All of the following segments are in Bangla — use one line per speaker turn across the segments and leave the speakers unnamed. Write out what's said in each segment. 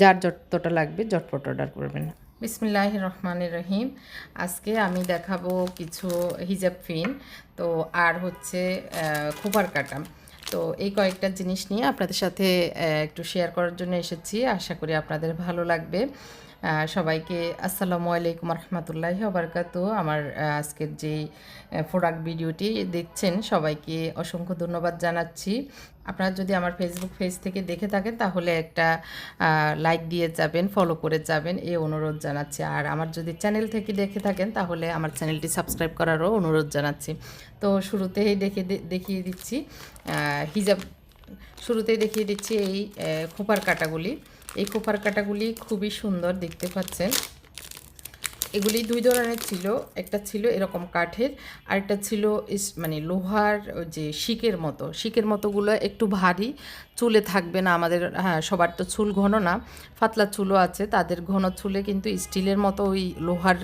যার যতটা লাগবে ঝটপট অর্ডার করবেন।
বিসমিল্লাহ রহমান রহিম আজকে আমি দেখাবো কিছু হিজাব ফিন, তো আর হচ্ছে খুবার কাটা। তো এই কয়েকটা জিনিস নিয়ে আপনাদের সাথে একটু শেয়ার করার জন্য এসেছি। আশা করি আপনাদের ভালো লাগবে। সবাইকে আসসালামু আলাইকুম রহমতুল্লাহ বারকাত আমার আজকের যেই প্রোডাক্ট ভিডিওটি দেখছেন সবাইকে অসংখ্য ধন্যবাদ জানাচ্ছি। আপনারা যদি আমার ফেসবুক পেজ থেকে দেখে থাকেন, তাহলে একটা লাইক দিয়ে যাবেন ফলো করে যাবেন, এই অনুরোধ জানাচ্ছি। আর আমার যদি চ্যানেল থেকে দেখে থাকেন, তাহলে আমার চ্যানেলটি সাবস্ক্রাইব করারও অনুরোধ জানাচ্ছি। তো শুরুতেই দেখে দেখিয়ে দিচ্ছি হিজাব, শুরুতেই দেখিয়ে দিচ্ছি এই খোপার কাটাগুলি। এই কোপার কাটাগুলি খুবই সুন্দর দেখতে পাচ্ছেন। এগুলি দুই ধরনের ছিল। একটা ছিল এরকম কাঠের আরেকটা ছিল ইস- মানে লোহার যে শিকের মতো। শিকের মতোগুলো একটু ভারী, চুলে থাকবে না আমাদের হ্যাঁ সবার তো চুল ঘন না। পাতলা চুলও আছে, তাদের ঘন চুলে কিন্তু স্টিলের মতো ওই লোহার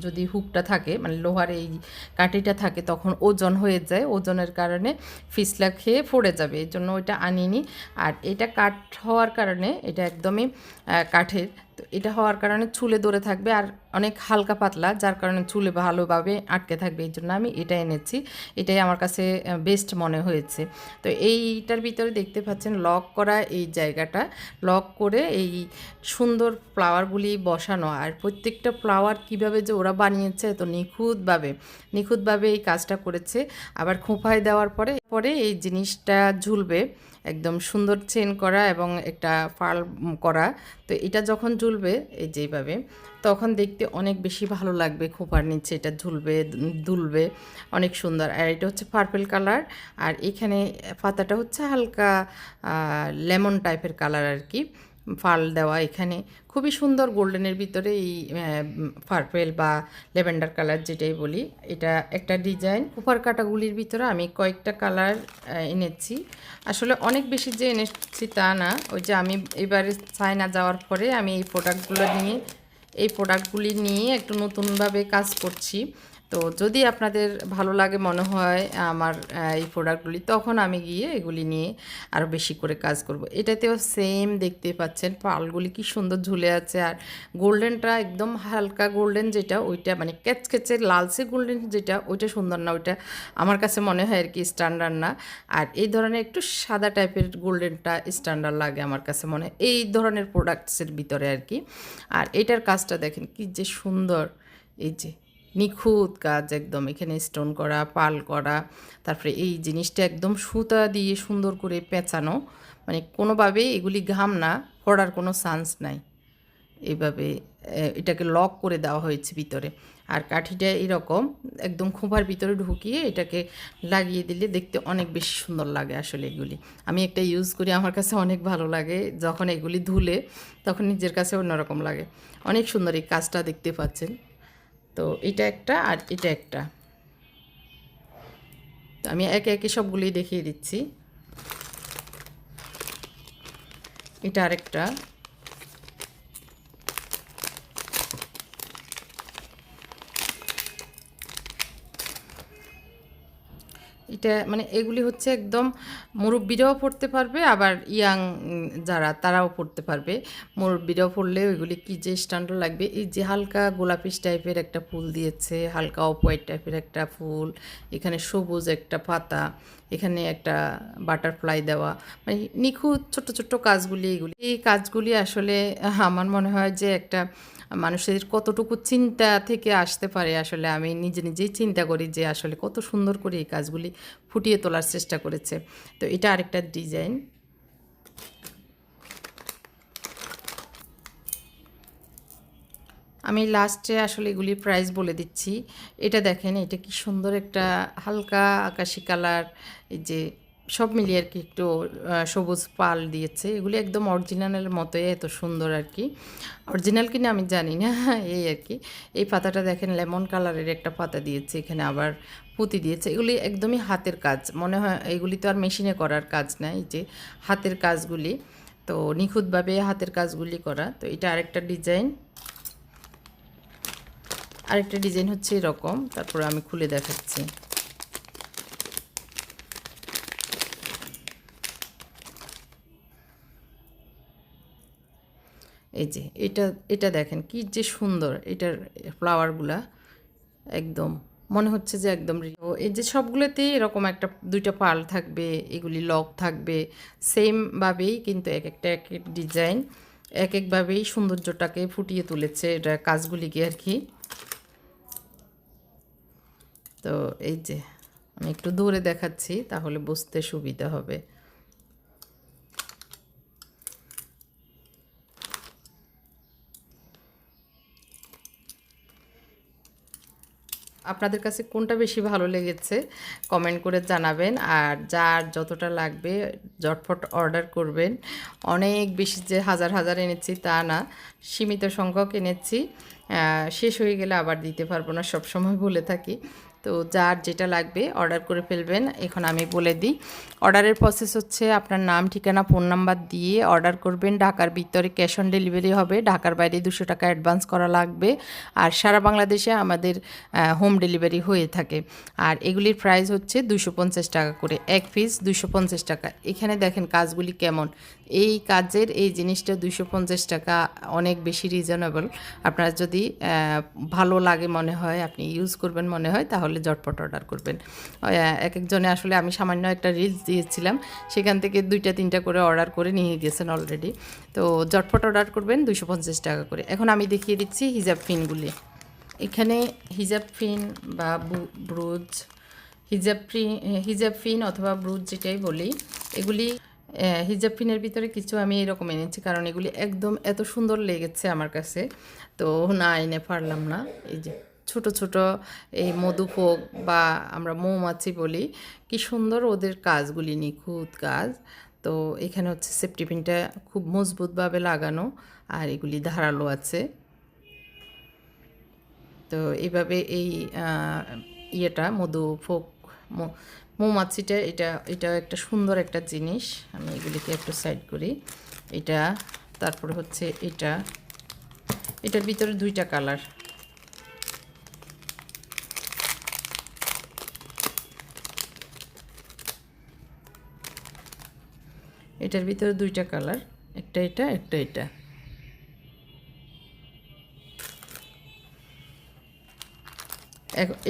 যদি হুকটা থাকে মানে লোহার এই কাঠিটা থাকে, তখন ওজন হয়ে যায়। ওজনের কারণে ফিসলা খেয়ে পড়ে যাবে এই জন্য ওইটা আনিনি। আর এটা কাঠ হওয়ার কারণে এটা একদমই কাঠের। তো এটা হওয়ার কারণে চুলে ধরে থাকবে আর অনেক হালকা পাতলা, যার কারণে চুলে ভালোভাবে আটকে থাকবে, এই জন্য আমি এটা এনেছি। এটাই আমার কাছে বেস্ট মনে হয়েছে। তো এইটার ভিতরে দেখতে পাচ্ছেন লক করা এই জায়গাটা। লক করে এই সুন্দর ফ্লাওয়ারগুলি বসানো। আর প্রত্যেকটা ফ্লাওয়ার কীভাবে যে ওরা বানিয়েছে তো নিখুঁতভাবে নিখুঁতভাবে এই কাজটা করেছে। আবার খোঁপায় দেওয়ার পরে পরে এই জিনিসটা ঝুলবে, একদম সুন্দর চেন করা এবং একটা ফাল করা। তো এটা যখন ঝুলবে, এই যেভাবে তখন দেখতে অনেক বেশি ভালো লাগবে খোপার নিচে, এটা ঝুলবে, দুলবে, অনেক সুন্দর। আর এটা হচ্ছে পার্পেল কালার আর এখানে পাতাটা হচ্ছে হালকা লেমন টাইপের কালার আর কি। ফাল দেওয়া এখানে। খুবই সুন্দর গোল্ডেনের ভিতরে এই পার্পেল বা লেভেন্ডার কালার যেটাই বলি, এটা একটা ডিজাইন। উপর কাটাগুলির ভিতরে আমি কয়েকটা কালার এনেছি। আসলে অনেক বেশি যে এনেছি তা না, ওই যে আমি এবারে চায়না যাওয়ার পরে আমি এই প্রোডাক্টগুলো নিয়ে, এই প্রোডাক্টগুলি নিয়ে একটু নতুনভাবে কাজ করছি। তো যদি আপনাদের ভালো লাগে মনে হয় আমার এই প্রোডাক্টগুলি তখন আমি গিয়ে এগুলি নিয়ে আরও বেশি করে কাজ করব। এটাতেও সেম দেখতে পাচ্ছেন, পালগুলি কি সুন্দর ঝুলে আছে। আর গোল্ডেনটা একদম হালকা গোল্ডেন যেটা, ওইটা মানে ক্যাচকেচে লালচে গোল্ডেন যেটা, ওইটা সুন্দর না, ওইটা আমার কাছে মনে হয় আর কি স্ট্যান্ডার্ড না। আর এই ধরনের একটু সাদা টাইপের গোল্ডেনটা স্ট্যান্ডার্ড লাগে আমার কাছে মনে হয়, এই ধরনের প্রোডাক্টসের ভিতরে আর কি। আর এটার কাজটা দেখেন কি যে সুন্দর, এই যে নিখুঁত কাজ একদম। এখানে স্টোন করা, পাল করা, তারপরে এই জিনিসটা একদম সুতা দিয়ে সুন্দর করে পেঁচানো। মানে কোনোভাবেই এগুলি ঘাম না, পড়ার কোনো চান্স নাই। এইভাবে এটাকে লক করে দেওয়া হয়েছে ভিতরে। আর কাঠিটা এরকম, একদম খোঁপার ভিতরে ঢুকিয়ে এটাকে লাগিয়ে দিলে দেখতে অনেক বেশি সুন্দর লাগে আসলে এগুলি। আমি একটা ইউজ করি, আমার কাছে অনেক ভালো লাগে। যখন এগুলি ধুলে, তখন নিজের কাছে অন্যরকম লাগে। অনেক সুন্দর এই কাজটা দেখতে পাচ্ছেন। তো এটা একটা আর এটা একটা। তো আমি একে একে সবগুলি দেখিয়ে দিচ্ছি। এটা আরেকটা। এটা মানে এগুলি হচ্ছে একদম মুরব্বিরাও পড়তে পারবে, আবার ইয়াং যারা তারাও পড়তে পারবে। মুরব্বিরাও পড়লে ওইগুলি কি যে স্ট্যান্ডার্ড লাগবে। এই যে হালকা গোলাপিস টাইপের একটা ফুল দিয়েছে, হালকা অফ হোয়াইট টাইপের একটা ফুল, এখানে সবুজ একটা পাতা, এখানে একটা বাটারফ্লাই দেওয়া মানে নিখুঁত ছোট্ট ছোট্ট কাজগুলি এগুলি। এই কাজগুলি আসলে আমার মনে হয় যে একটা মানুষের কতটুকু চিন্তা থেকে আসতে পারে আসলে আমি নিজে নিজেই চিন্তা করি যে আসলে কত সুন্দর করে এই কাজগুলি ফুটিয়ে তোলার চেষ্টা করেছে। তো এটা আরেকটা ডিজাইন। আমি লাস্টে আসলে এগুলির প্রাইস বলে দিচ্ছি। এটা দেখেন, এটা কি সুন্দর একটা হালকা আকাশি কালার এই যে সব মিলিয়ে আর কি একটু সবুজ পাল দিয়েছে। এগুলি একদম অরিজিনালের মতোই, এত সুন্দর আর কি। অরিজিনাল কিনা আমি জানি না, এই আর কি। এই পাতাটা দেখেন, লেমন কালারের একটা পাতা দিয়েছে, এখানে আবার পুঁতি দিয়েছে। এগুলি একদমই হাতের কাজ। মনে হয় এগুলি তো আর মেশিনে করার কাজ না, এই যে হাতের কাজগুলি। তো নিখুঁতভাবে হাতের কাজগুলি করা। তো এটা আরেকটা ডিজাইন। আরেকটা ডিজাইন হচ্ছে এরকম। তারপরে আমি খুলে দেখাচ্ছি। এই যে, এটা এটা দেখেন কি যে সুন্দর এটার ফ্লাওয়ারগুলা একদম, মনে হচ্ছে যে একদম তো এই যে সবগুলোতেই এরকম একটা, দুইটা পাল থাকবে, এগুলি লক থাকবে। সেমভাবেই কিন্তু এক একটা, এক এক ডিজাইন এক একভাবেই সৌন্দর্যটাকে ফুটিয়ে তুলেছে এটা কাজগুলিকে আর কি। তো এই যে, আমি একটু দূরে দেখাচ্ছি, তাহলে বুঝতে সুবিধা হবে। আপনাদের কাছে কোনটা বেশি ভালো লেগেছে কমেন্ট করে জানাবেন। আর যার যতটা লাগবে জটফট অর্ডার করবেন। অনেক বেশি যে হাজার হাজার এনেছি তা না, সীমিত সংখ্যক এনেছি। শেষ হয়ে গেলে আবার দিতে পারব না, সবসময় বলে থাকি। তো যার যেটা লাগবে অর্ডার করে ফেলবেন, এখন আমি বলে দিই। অর্ডারের প্রসেস হচ্ছে আপনার নাম, ঠিকানা ফোন নাম্বার দিয়ে অর্ডার করবেন। ঢাকার ভিতরে ক্যাশ অন ডেলিভারি হবে, ঢাকার বাইরে দুশো টাকা অ্যাডভান্স করা লাগবে। আর সারা বাংলাদেশে আমাদের হোম ডেলিভারি হয়ে থাকে। আর এগুলির প্রাইস হচ্ছে দুশো টাকা করে। এক পিস দুশো টাকা। এখানে দেখেন কাজগুলি কেমন। এই কাজের এই জিনিসটা দুশো পঞ্চাশ টাকা অনেক বেশি রিজনেবল আপনার যদি ভালো লাগে মনে হয়, আপনি ইউজ করবেন মনে হয়, তাহলে জটপট অর্ডার করবেন। এক একজনে আসলে আমি সামান্য একটা রিলস দিয়েছিলাম, সেখান থেকে দুইটা তিনটা করে অর্ডার করে নিয়ে গেছেন অলরেডি তো জটপট অর্ডার করবেন দুশো পঞ্চাশ টাকা করে। এখন আমি দেখিয়ে দিচ্ছি হিজাব পিনগুলি এখানে হিজাব ফিন বা ব্রুজ হিজাব ফিন হিজাব ফিন অথবা ব্রুজ যেটাই বলি, এগুলি হিজাব ফিনের ভিতরে কিছু আমি এরকম এনেছি, কারণ এগুলি একদম এত সুন্দর লেগেছে আমার কাছে। তো না এনে পারলাম না। এই যে ছোট ছোট এই মধুপোক বা আমরা মৌমাছি বলি, কি সুন্দর ওদের কাজগুলি, নিখুঁত কাজ। তো এখানে হচ্ছে সেফটি পিনটা খুব মজবুতভাবে লাগানো, আর এগুলি ধারালো আছে। তো এইভাবে এই ইয়েটা মধু ফোক মৌমাছিটা, এটা এটা একটা সুন্দর একটা জিনিস। আমি এগুলিকে একটু সাইড করি। এটা, তারপরে হচ্ছে এটা। এটার ভিতরে দুইটা কালার এটার ভিতরে দুইটা কালার একটা এটা একটা এটা।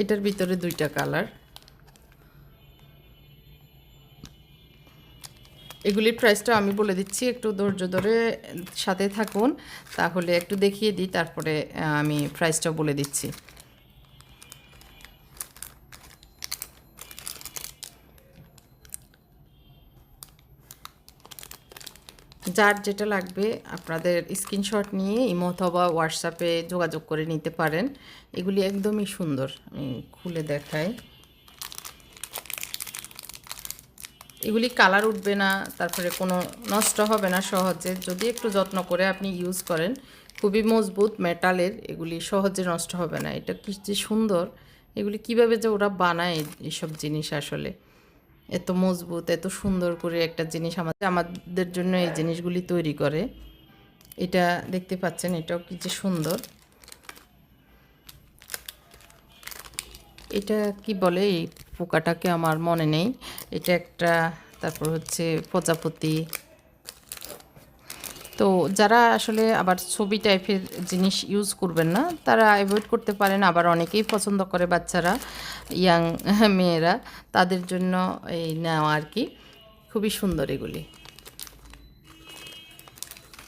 এটার ভিতরে দুইটা কালার এগুলির প্রাইসটা আমি বলে দিচ্ছি, একটু ধৈর্য ধরে সাথে থাকুন। তাহলে একটু দেখিয়ে দিই, তারপরে আমি প্রাইসটা বলে দিচ্ছি। যার যেটা লাগবে, আপনাদের স্ক্রিনশট নিয়ে ইমো অথবা হোয়াটসঅ্যাপে যোগাযোগ করে নিতে পারেন। এগুলি একদমই সুন্দর, আমি খুলে দেখাই। এগুলি কালার উঠবে না, তারপরে কোনো নষ্ট হবে না সহজে। যদি একটু যত্ন করে আপনি ইউজ করেন, খুবই মজবুত মেটালের এগুলি সহজে নষ্ট হবে না। এটা কি যে সুন্দর, এগুলি কীভাবে যে ওরা বানায় এইসব জিনিস আসলে। এত মজবুত, এত সুন্দর করে একটা জিনিস আমাদের আমাদের জন্য এই জিনিসগুলি তৈরি করে। এটা দেখতে পাচ্ছেন, এটাও কি যে সুন্দর। এটা কি বলে? এই পোকাটাকে আমার মনে নেই। এটা একটা, তারপর হচ্ছে প্রজাপতি। তো যারা আসলে আবার ছবি টাইপের জিনিস ইউজ করবেন না, তারা অ্যাভয়েড করতে পারেন। আবার অনেকেই পছন্দ করে বাচ্চারা ইয়াং মেয়েরা, তাদের জন্য এই নেওয়া আর কি। খুবই সুন্দর এগুলি।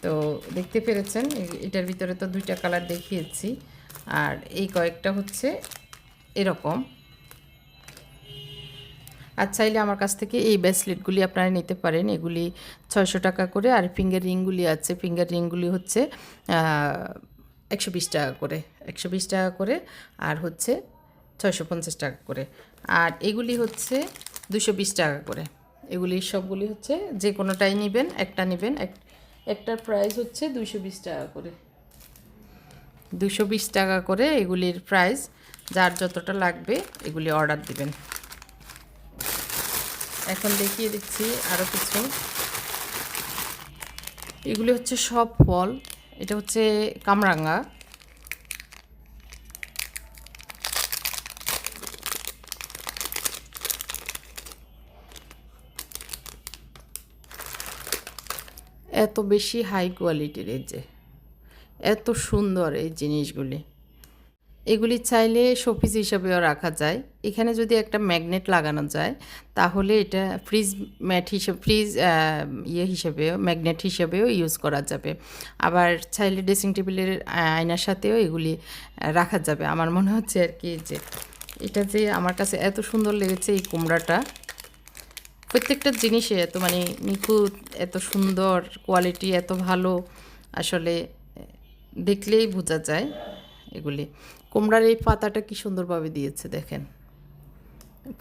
তো দেখতে পেরেছেন এটার ভিতরে তো দুইটা কালার দেখিয়েছি। আর এই কয়েকটা হচ্ছে এরকম। আর চাইলে আমার কাছ থেকে এই ব্রেসলেটগুলি আপনারা নিতে পারেন। এগুলি ছয়শো টাকা করে আর ফিঙ্গার রিংগুলি আছে। ফিঙ্গার রিংগুলি হচ্ছে একশো বিশ টাকা করে। একশো বিশ টাকা করে আর হচ্ছে ছয়শো পঞ্চাশ টাকা করে। আর এগুলি হচ্ছে দুশো বিশ টাকা করে। এগুলি সবগুলি হচ্ছে যে কোনোটাই নেবেন, একটা নেবেন, এক, একটার প্রাইস হচ্ছে দুশো বিশ টাকা করে। দুশো বিশ টাকা করে এগুলির প্রাইস যার যতটা লাগবে এগুলি অর্ডার দিবেন। এখন দেখিয়ে দিচ্ছি আরও কিছু। এগুলি হচ্ছে সব ফল, এটা হচ্ছে কামরাঙ্গা এত বেশি হাই কোয়ালিটির এই যে, এত সুন্দর এই জিনিসগুলি। এগুলি চাইলে শোপিস হিসাবেও রাখা যায়। এখানে যদি একটা ম্যাগনেট লাগানো যায়, তাহলে এটা ফ্রিজ ম্যাট হিসেবে ফ্রিজ ইয়ে হিসেবেও, ম্যাগনেট হিসেবেও ইউজ করা যাবে। আবার চাইলে ড্রেসিং টেবিলের আয়নার সাথেও এগুলি রাখা যাবে। আমার মনে হচ্ছে আর কি যে, এটা যে আমার কাছে এত সুন্দর লেগেছে এই কুমড়াটা। প্রত্যেকটা জিনিসে এত মানে নিখুঁত, এত সুন্দর, কোয়ালিটি এত ভালো, আসলে দেখলেই বোঝা যায়। এগুলি। কুমড়ার এই পাতাটা কি সুন্দরভাবে দিয়েছে দেখেন।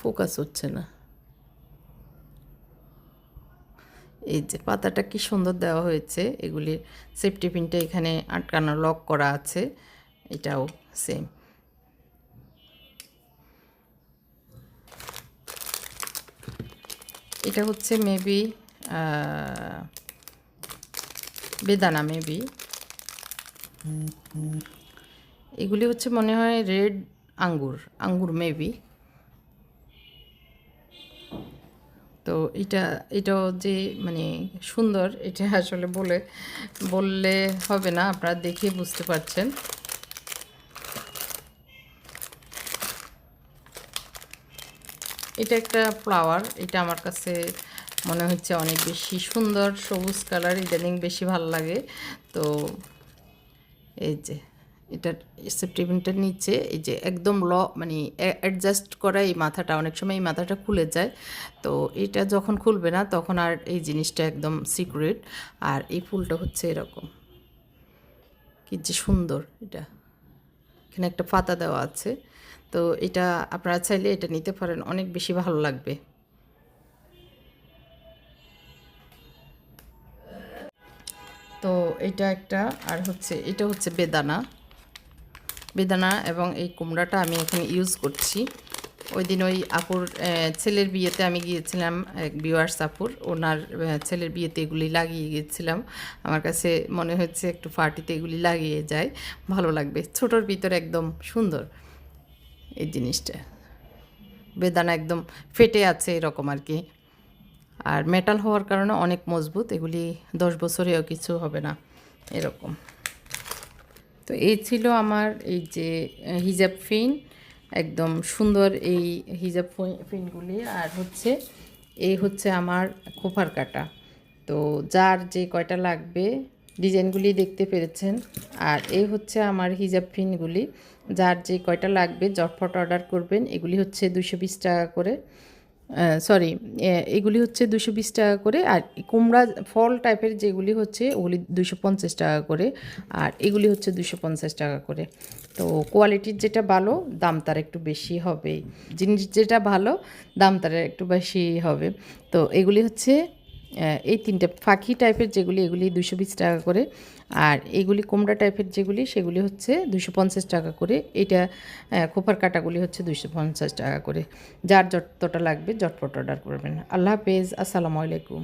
ফোকাস হচ্ছে না। এই যে পাতাটা কি সুন্দর দেওয়া হয়েছে, এগুলির সেফটি পিনটা এখানে আটকানো লক করা আছে, এটাও সেম এটা হচ্ছে মেবি বেদানা মেবি এগুলি হচ্ছে মনে হয় রেড আঙ্গুর আঙ্গুর মেবি তো এটা, এটাও যে মানে সুন্দর, এটা আসলে বলে, বললে হবে না, আপনারা দেখে বুঝতে পারছেন। এটা একটা ফ্লাওয়ার এটা আমার কাছে মনে হচ্ছে অনেক বেশি সুন্দর, সবুজ কালার ইদানিং বেশি ভালো লাগে। তো এই যে এটার সেপ্টিভিনটার নিচে, এই যে একদম ল মানে অ্যাডজাস্ট করা এই মাথাটা, অনেক সময় এই মাথাটা খুলে যায়। তো এটা যখন খুলবে না, তখন আর এই জিনিসটা একদম সিক্রেট আর এই ফুলটা হচ্ছে এরকম। কি যে সুন্দর এটা। এখানে একটা পাতা দেওয়া আছে। তো এটা আপনারা চাইলে এটা নিতে পারেন, অনেক বেশি ভালো লাগবে। তো এটা একটা, আর হচ্ছে, এটা হচ্ছে বেদানা। বেদানা এবং এই কুমড়াটা আমি এখানে ইউজ করছি। ওই দিন ওই আপুর ছেলের বিয়েতে আমি গিয়েছিলাম, এক বিওয়ার্স আপুর। ওনার ছেলের বিয়েতে এগুলি লাগিয়ে গিয়েছিলাম। আমার কাছে মনে হচ্ছে একটু পার্টিতে এগুলি লাগিয়ে যায়। ভালো লাগবে। ছোটোর ভিতরে একদম সুন্দর এই জিনিসটা। বেদানা একদম ফেটে আছে এরকম আর কি। আর মেটাল হওয়ার কারণে অনেক মজবুত। এগুলি দশ বছরেও কিছু হবে না এরকম। তো এই ছিল আমার এই যে হিজাব ফিন, একদম সুন্দর এই হিজাব ফিনগুলি। আর হচ্ছে এই হচ্ছে আমার খোপার কাটা। তো যার যে কয়টা লাগবে, ডিজাইনগুলি দেখতে পেরেছেন। আর এই হচ্ছে আমার হিজাব ফিনগুলি। যার যে কয়টা লাগবে জটফট অর্ডার করবেন, এগুলি হচ্ছে দুশো টাকা করে। সরি এগুলি হচ্ছে দুশো বিশ টাকা করে, আর কুমড়া ফল টাইপের যেগুলি হচ্ছে, ওগুলি দুশো পঞ্চাশ টাকা করে, আর এগুলি হচ্ছে দুশো পঞ্চাশ টাকা করে। তো কোয়ালিটির যেটা ভালো, দাম তার একটু বেশি হবে। জিনিস যেটা ভালো, দাম তার একটু বেশি হবে। তো এগুলি হচ্ছে এই তিনটে ফাঁকি টাইপের যেগুলি, এগুলি দুশো বিশ টাকা করে। আর এগুলি কোমড়া টাইপের যেগুলি, সেগুলি হচ্ছে দুশো পঞ্চাশ টাকা করে। এটা খোপার কাটাগুলি হচ্ছে দুশো পঞ্চাশ টাকা করে। যার যতটা লাগবে জটপট অর্ডার করবেন। আল্লাহ হাফেজ। আসসালামু আলাইকুম।